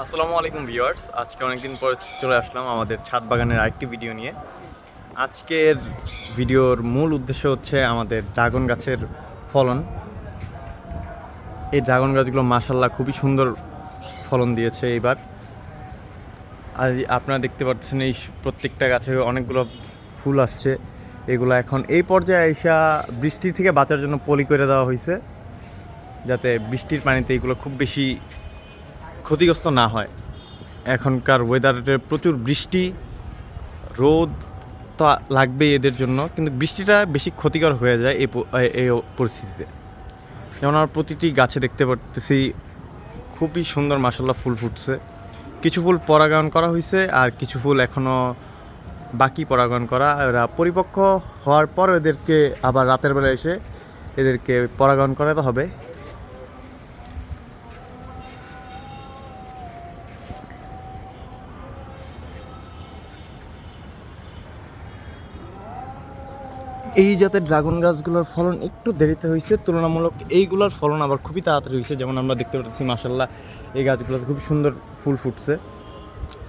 আসসালামু আলাইকুম ভিউয়ার্স। আজকে অনেকদিন পর চলে আসলাম আমাদের ছাদ বাগানের আরেকটি ভিডিও নিয়ে। আজকের ভিডিওর মূল উদ্দেশ্য হচ্ছে আমাদের ড্রাগন গাছের ফলন। এই ড্রাগন গাছগুলো মাসাল্লাহ খুবই সুন্দর ফলন দিয়েছে এইবার। আর আপনারা দেখতে পাচ্ছেন এই প্রত্যেকটা গাছে অনেকগুলো ফুল আসছে। এগুলো এখন এই পর্যায়ে এসা বৃষ্টি থেকে বাঁচার জন্য পলি করে দেওয়া হয়েছে। যাতে বৃষ্টির পানিতে এগুলো খুব বেশি ক্ষতিগ্রস্ত না হয়। এখনকার ওয়েদারে প্রচুর বৃষ্টি, রোদ তো লাগবেই এদের জন্য, কিন্তু বৃষ্টিটা বেশি ক্ষতিকর হয়ে যায় এই এই- পরিস্থিতিতে। যেমন আমার প্রতিটি গাছে দেখতে পারতেছি, খুবই সুন্দর মাসাল্লাহ ফুল ফুটছে। কিছু ফুল পরাগায়ন করা হয়েছে আর কিছু ফুল এখনও বাকি পরাগায়ন করা। এরা পরিপক্ক হওয়ার পর এদেরকে আবার রাতের বেলা এসে এদেরকে পরাগায়ন করাতে হবে। এই জাতের ড্রাগন গাছগুলোর ফলন একটু দেরিতে হয়েছে, তুলনামূলক এইগুলোর ফলন আবার খুবই তাড়াতাড়ি হয়েছে। যেমন আমরা দেখতে পাচ্ছি মাসাল্লাহ এই গাছগুলোতে খুব সুন্দর ফুল ফুটছে,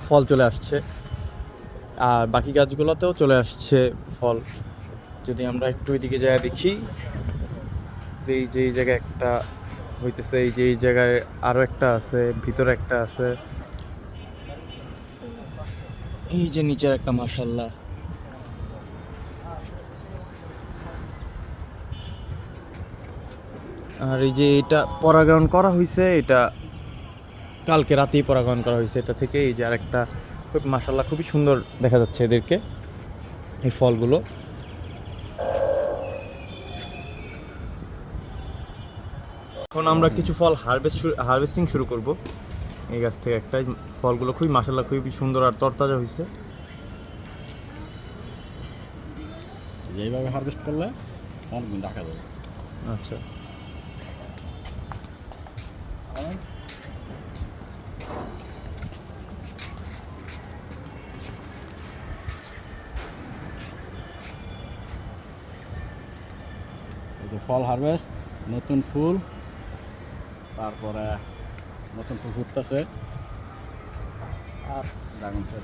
ফল চলে আসছে। আর বাকি গাছগুলোতেও চলে আসছে ফল। যদি আমরা একটু এদিকে যায় দেখি, এই যে এই জায়গায় একটা হইতেছে, এই যে এই জায়গায় আরও একটা আছে, ভিতরে একটা আছে। এই যে নিচের একটা মাসাল্লাহ আর এই যে এটা পরাগায়ন করা হয়েছে এটা কালকে রাতেই পরাগায়ন করা হয়েছে এটা থেকে এই যে আরেকটা খুব মাসাল্লাহ খুবই সুন্দর দেখা যাচ্ছে এদেরকে এই ফলগুলো। এখন আমরা কিছু ফল হারভেস্ট হারভেস্টিং শুরু করব। এই গাছ থেকে একটা ফলগুলো খুবই মাসাল্লাহ খুবই সুন্দর আর তরতাজা হয়েছে যেইভাবে হারভেস্ট করলে অনেকদিন রাখা যাবে। আচ্ছা। যে ফল হারভেস্ট, নতুন ফুল, তারপরে নতুন ফুল ফুটতেছে। আর ড্রাগন সেট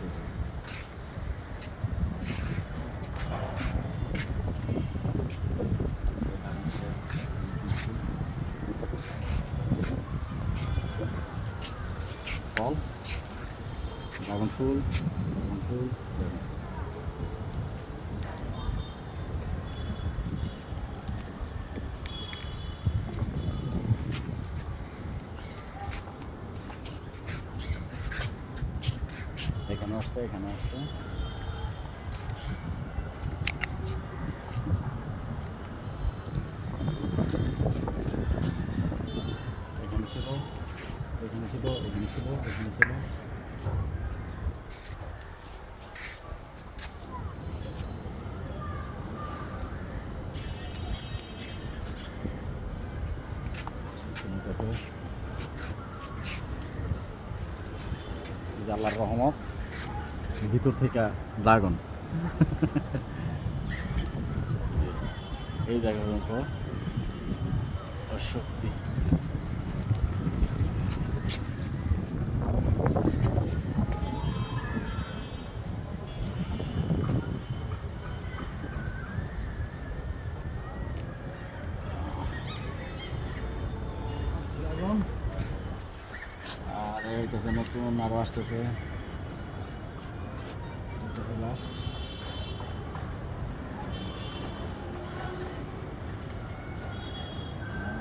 ফল ড্রাগন ফুল ড্রাগন ফুল এখানে আসছে এখানে আসছে। এখানে ছিল এখানে ছিল এখানে ছিল এখানে ছিল। আল্লাহর রহমত। ভিতর থেকে ড্রাগন। এই জায়গা পর্যন্ত ওর শক্তি ড্রাগন আর এই নতুন আরও আসতেছে। হইতেছে লাস্ট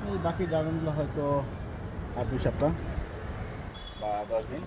এই বাকি ড্রাগনগুলো হয়তো আর দুই সপ্তাহ বা দশ দিন।